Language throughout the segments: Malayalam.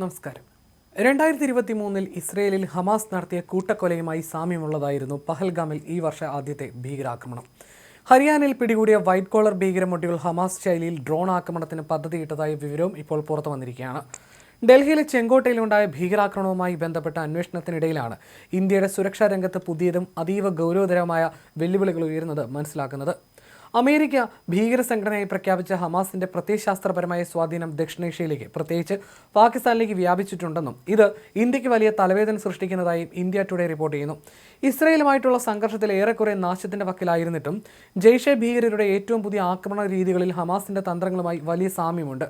നമസ്കാരം. രണ്ടായിരത്തി ഇരുപത്തി മൂന്നിൽ ഇസ്രയേലിൽ ഹമാസ് നടത്തിയ കൂട്ടക്കൊലയുമായി സാമ്യമുള്ളതായിരുന്നു പഹൽഗാമിൽ ഈ വർഷ ആദ്യത്തെ ഭീകരാക്രമണം. ഹരിയാനയിൽ പിടികൂടിയ വൈറ്റ് കോളർ ഭീകരമുട്ടികൾ ഹമാസ് ശൈലിയിൽ ഡ്രോൺ ആക്രമണത്തിന് പദ്ധതിയിട്ടതായ വിവരവും ഇപ്പോൾ പുറത്തു വന്നിരിക്കുകയാണ്. ഡൽഹിയിലെ ചെങ്കോട്ടയിലുണ്ടായ ഭീകരാക്രമണവുമായി ബന്ധപ്പെട്ട അന്വേഷണത്തിനിടയിലാണ് ഇന്ത്യയുടെ സുരക്ഷാ രംഗത്ത് പുതിയതും അതീവ ഗൗരവതരമായ വെല്ലുവിളികൾ ഉയരുന്നത് മനസ്സിലാക്കുന്നത്. അമേരിക്ക ഭീകര സംഘടനയായി പ്രഖ്യാപിച്ച ഹമാസിന്റെ പ്രത്യയശാസ്ത്രപരമായ സ്വാധീനം ദക്ഷിണേഷ്യയിലേക്ക് പ്രത്യേകിച്ച് പാകിസ്ഥാനിലേക്ക് വ്യാപിച്ചിട്ടുണ്ടെന്നും ഇത് ഇന്ത്യയ്ക്ക് വലിയ തലവേദന സൃഷ്ടിക്കുന്നതായും ഇന്ത്യ ടുഡേ റിപ്പോർട്ട് ചെയ്യുന്നു. ഇസ്രയേലുമായിട്ടുള്ള സംഘർഷത്തിൽ ഏറെക്കുറെ നാശത്തിന്റെ വക്കിലായിരുന്നിട്ടും ജെയ്ഷെ ഭീകരരുടെ ഏറ്റവും പുതിയ ആക്രമണ രീതികളിൽ ഹമാസിന്റെ തന്ത്രങ്ങളുമായി വലിയ സാമ്യമുണ്ട്.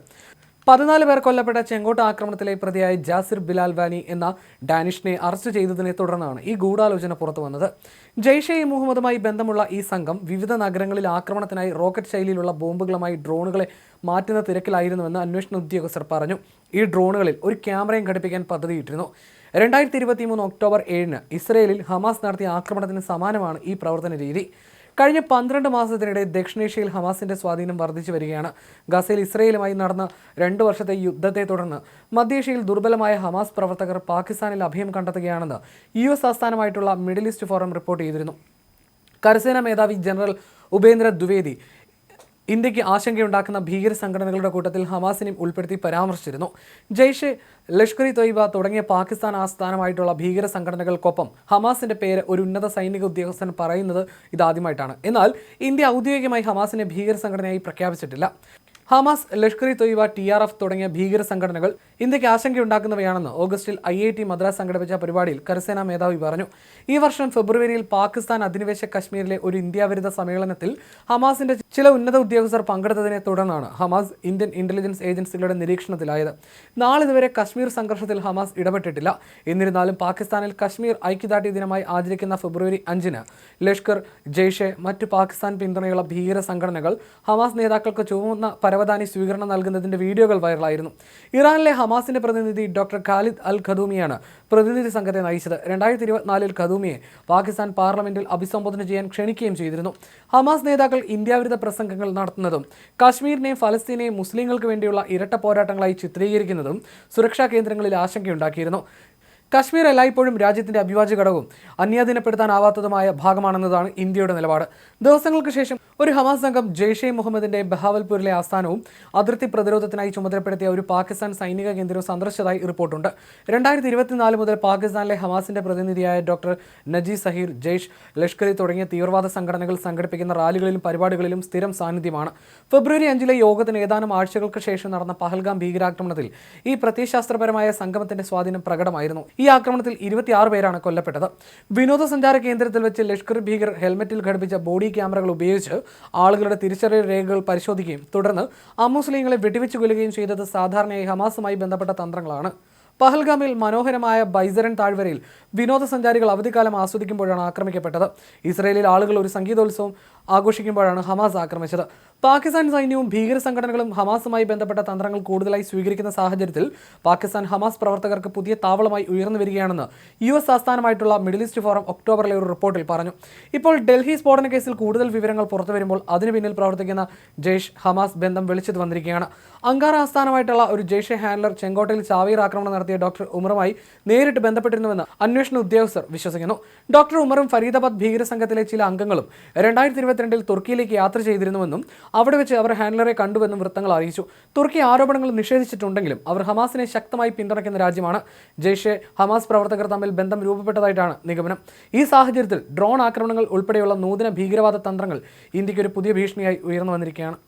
പതിനാല് പേർ കൊല്ലപ്പെട്ട ചെങ്കോട്ട ആക്രമണത്തിലെ പ്രതിയായ ജാസിർ ബിലാൽ വാനി എന്ന ഡാനിഷിനെ അറസ്റ്റ് ചെയ്തതിനെ തുടർന്നാണ് ഈ ഗൂഢാലോചന പുറത്തു വന്നത്. ജയ്ഷെ ഇ മുഹമ്മദുമായി ബന്ധമുള്ള ഈ സംഘം വിവിധ നഗരങ്ങളിൽ ആക്രമണത്തിനായി റോക്കറ്റ് ശൈലിയിലുള്ള ബോംബുകളുമായി ഡ്രോണുകളെ മാറ്റുന്ന തിരക്കിലായിരുന്നുവെന്ന് അന്വേഷണ ഉദ്യോഗസ്ഥർ പറഞ്ഞു. ഈ ഡ്രോണുകളിൽ ഒരു ക്യാമറയും ഘടിപ്പിക്കാൻ പദ്ധതിയിട്ടിരുന്നു. രണ്ടായിരത്തി ഇരുപത്തി മൂന്ന് ഒക്ടോബർ ഏഴിന് ഇസ്രയേലിൽ ഹമാസ് നടത്തിയ ആക്രമണത്തിന് സമാനമാണ് ഈ പ്രവർത്തന രീതി. കഴിഞ്ഞ പന്ത്രണ്ട് മാസത്തിനിടെ ദക്ഷിണേഷ്യയിൽ ഹമാസിന്റെ സ്വാധീനം വർദ്ധിച്ചു വരികയാണ്. ഗസയിൽ ഇസ്രയേലുമായി നടന്ന രണ്ടു വർഷത്തെ യുദ്ധത്തെ തുടർന്ന് മധ്യേഷ്യയിൽ ദുർബലമായ ഹമാസ് പ്രവർത്തകർ പാകിസ്ഥാനിൽ അഭയം കണ്ടെത്തുകയാണെന്ന് യു എസ് ആസ്ഥാനമായിട്ടുള്ള മിഡിൽ ഈസ്റ്റ് ഫോറം റിപ്പോർട്ട് ചെയ്തിരുന്നു. കരസേനാ മേധാവി ജനറൽ ഉപേന്ദ്ര ദ്വിവേദി ഇന്ത്യയ്ക്ക് ആശങ്കയുണ്ടാക്കുന്ന ഭീകര സംഘടനകളുടെ കൂട്ടത്തിൽ ഹമാസിനെയും ഉൾപ്പെടുത്തി പരാമർശിച്ചിരുന്നു. ജെയ്ഷെ ലഷ്കർ ഇ തൊയ്ബ തുടങ്ങിയ പാകിസ്ഥാൻ ആസ്ഥാനമായിട്ടുള്ള ഭീകര സംഘടനകൾക്കൊപ്പം ഹമാസിന്റെ പേര് ഒരു ഉന്നത സൈനിക ഉദ്യോഗസ്ഥൻ പറയുന്നത് ഇതാദ്യമായിട്ടാണ്. എന്നാൽ ഇന്ത്യ ഔദ്യോഗികമായി ഹമാസിനെ ഭീകര സംഘടനയായി പ്രഖ്യാപിച്ചിട്ടില്ല. Hamas Lashkar e Toiba T R F തുടങ്ങിയ ഭീകര സംഘടനകൾ ഇന്ത്യയ്ക്ക് ആശങ്കയുണ്ടാക്കുന്നവയാണെന്ന് ഓഗസ്റ്റിൽ ഐ ഐ ടി മദ്രാസ് സംഘടിപ്പിച്ച പരിപാടിയിൽ കരസേനാ മേധാവി പറഞ്ഞു. ഈ വർഷം ഫെബ്രുവരിയിൽ പാകിസ്ഥാൻ അധിനിവേശ കശ്മീരിലെ ഒരു ഇന്ത്യാവിരുദ്ധ സമ്മേളനത്തിൽ ഹമാസിന്റെ ചില ഉന്നത ഉദ്യോഗസ്ഥർ പങ്കെടുത്തതിനെ തുടർന്നാണ് ഹമാസ് ഇന്ത്യൻ ഇന്റലിജൻസ് ഏജൻസികളുടെ നിരീക്ഷണത്തിലായത്. നാളിതുവരെ കശ്മീർ സംഘർഷത്തിൽ ഹമാസ് ഇടപെട്ടിട്ടില്ല. എന്നിരുന്നാലും പാകിസ്ഥാനിൽ കശ്മീർ ഐക്യദാർഢ്യ ദിനമായി ആചരിക്കുന്ന ഫെബ്രുവരി അഞ്ചിന് ലഷ്കർ ജെയ്ഷെ മറ്റ് പാകിസ്ഥാൻ പിന്തുണയുള്ള ഭീകര സംഘടനകൾ ഹമാസ് നേതാക്കൾക്ക് ചുവന്ന പരവതാനി സ്വീകരണം നൽകുന്നതിന്റെ വീഡിയോകൾ വൈറലായിരുന്നു. ഇറാനിലെ ഹമാസിന്റെ പ്രതിനിധി ഡോക്ടർ ഖാലിദ് അൽ ഖദൂമിയാണ് പ്രതിനിധി സംഘത്തെ നയിച്ചത്. രണ്ടായിരത്തി ഇരുപത്തിനാലിൽ ഖദൂമിയെ പാകിസ്ഥാൻ പാർലമെന്റിൽ അഭിസംബോധന ചെയ്യാൻ ക്ഷണിക്കുകയും ചെയ്തിരുന്നു. ഹമാസ് നേതാക്കൾ ഇന്ത്യാവിരുദ്ധ പ്രസംഗങ്ങൾ നടത്തുന്നതും കാശ്മീരിനെയും ഫലസ്തീനെയും മുസ്ലിങ്ങൾക്ക് വേണ്ടിയുള്ള ഇരട്ട പോരാട്ടങ്ങളായി ചിത്രീകരിക്കുന്നതും സുരക്ഷാ കേന്ദ്രങ്ങളിൽ ആശങ്കയുണ്ടാക്കിയിരുന്നു. കശ്മീർ എല്ലായ്പ്പോഴും രാജ്യത്തിന്റെ അഭിവാജ്യ ഘടകവും അന്യാധീനപ്പെടുത്താനാവാത്തതുമായ ഭാഗമാണെന്നതാണ് ഇന്ത്യയുടെ നിലപാട്. ദിവസങ്ങൾക്ക് ശേഷം ഒരു ഹമാസ് സംഘം ജെയ്ഷെ മുഹമ്മദിന്റെ ബഹാവൽപൂരിലെ ആസ്ഥാനവും അതിർത്തി പ്രതിരോധത്തിനായി ചുമതലപ്പെടുത്തിയ ഒരു പാകിസ്ഥാൻ സൈനിക കേന്ദ്രവും സന്ദർശിച്ചതായി റിപ്പോർട്ടുണ്ട്. രണ്ടായിരത്തി ഇരുപത്തിനാല് മുതൽ പാകിസ്ഥാനിലെ ഹമാസിന്റെ പ്രതിനിധിയായ doctor Naji Zaheer Jaish Lashkar തുടങ്ങിയ തീവ്രവാദ സംഘടനകൾ സംഘടിപ്പിക്കുന്ന റാലികളിലും പരിപാടികളിലും സ്ഥിരം സാന്നിധ്യമാണ്. ഫെബ്രുവരി അഞ്ചിലെ യോഗത്തിന് ഏതാനും ആഴ്ചകൾക്ക് ശേഷം നടന്ന പഹൽഗാം ഭീകരാക്രമണത്തിൽ ഈ പ്രത്യയശാസ്ത്രപരമായ സംഗമത്തിന്റെ സ്വാധീനം പ്രകടമായിരുന്നു. ഈ ആക്രമണത്തിൽ ഇരുപത്തിയാറ് പേരാണ് കൊല്ലപ്പെട്ടത്. വിനോദസഞ്ചാര കേന്ദ്രത്തിൽ വെച്ച് ലഷ്കർ ഭീകർ ഹെൽമറ്റിൽ ഘടിപ്പിച്ച ബോഡി ക്യാമറകൾ ഉപയോഗിച്ച് ആളുകളുടെ തിരിച്ചറിയൽ രേഖകൾ പരിശോധിക്കുകയും തുടർന്ന് അമുസ്ലിങ്ങളെ വെടിവെച്ച് കൊല്ലുകയും ചെയ്തത് സാധാരണയായി ഹമാസുമായി ബന്ധപ്പെട്ട തന്ത്രങ്ങളാണ്. പഹൽഗാമിൽ മനോഹരമായ ബൈസറൻ താഴ്വരയിൽ വിനോദസഞ്ചാരികൾ അവധിക്കാലം ആസ്വദിക്കുമ്പോഴാണ് ആക്രമിക്കപ്പെട്ടത്. ഇസ്രയേലിൽ ആളുകൾ ഒരു സംഗീതോത്സവം ആഘോഷിക്കുമ്പോഴാണ് ഹമാസ് ആക്രമിച്ചത്. പാകിസ്ഥാൻ സൈന്യവും ഭീകര സംഘടനകളും ഹമാസുമായി ബന്ധപ്പെട്ട തന്ത്രങ്ങൾ കൂടുതലായി സ്വീകരിക്കുന്ന സാഹചര്യത്തിൽ പാകിസ്ഥാൻ ഹമാസ് പ്രവർത്തകർക്ക് പുതിയ താവളമായി ഉയർന്നു വരികയാണെന്ന് യു എസ് ആസ്ഥാനമായിട്ടുള്ള മിഡിൽ ഈസ്റ്റ് ഫോറം ഒക്ടോബറിലെ ഒരു റിപ്പോർട്ടിൽ പറഞ്ഞു. ഇപ്പോൾ ഡൽഹി സ്ഫോടന കേസിൽ കൂടുതൽ വിവരങ്ങൾ പുറത്തു വരുമ്പോൾ അതിനു പിന്നിൽ പ്രവർത്തിക്കുന്ന ജെയ്ഷ് ഹമാസ് ബന്ധം വെളിച്ചത്ത് വന്നിരിക്കുകയാണ്. അങ്കാറ ആസ്ഥാനമായിട്ടുള്ള ഒരു ജെയ്ഷെ ഹാൻഡലർ ചെങ്കോട്ടയിൽ ചാവീർ ആക്രമണം നടത്തിയ ഡോക്ടർ ഉമറുമായി നേരിട്ട് ബന്ധപ്പെട്ടിരുന്നുവെന്ന് അന്വേഷണ ഉദ്യോഗസ്ഥർ വിശ്വസിക്കുന്നു. ഡോക്ടർ ഉമറും ഫരീദാബാദ് ഭീകര സംഘത്തിലെ ചില അംഗങ്ങളും രണ്ടായിരത്തി ഇരുപത്തിരണ്ടിൽ തുർക്കിയിലേക്ക് യാത്ര ചെയ്തിരുന്നുവെന്നും അവിടെ വെച്ച് അവർ ഹാൻഡ്ലറെ കണ്ടുവെന്നും വൃത്തങ്ങൾ അറിയിച്ചു. തുർക്കി ആരോപണങ്ങൾ നിഷേധിച്ചിട്ടുണ്ടെങ്കിലും അവർ ഹമാസിനെ ശക്തമായി പിന്തുണയ്ക്കുന്ന രാജ്യമാണ്. ജെയ്ഷെ ഹമാസ് പ്രവർത്തകർ തമ്മിൽ ബന്ധം രൂപപ്പെട്ടതായിട്ടാണ് നിഗമനം. ഈ സാഹചര്യത്തിൽ ഡ്രോൺ ആക്രമണങ്ങൾ ഉൾപ്പെടെയുള്ള നൂതന ഭീകരവാദ തന്ത്രങ്ങൾ ഇന്ത്യയ്ക്ക് ഒരു പുതിയ ഭീഷണിയായി ഉയർന്നു വന്നിരിക്കുകയാണ്.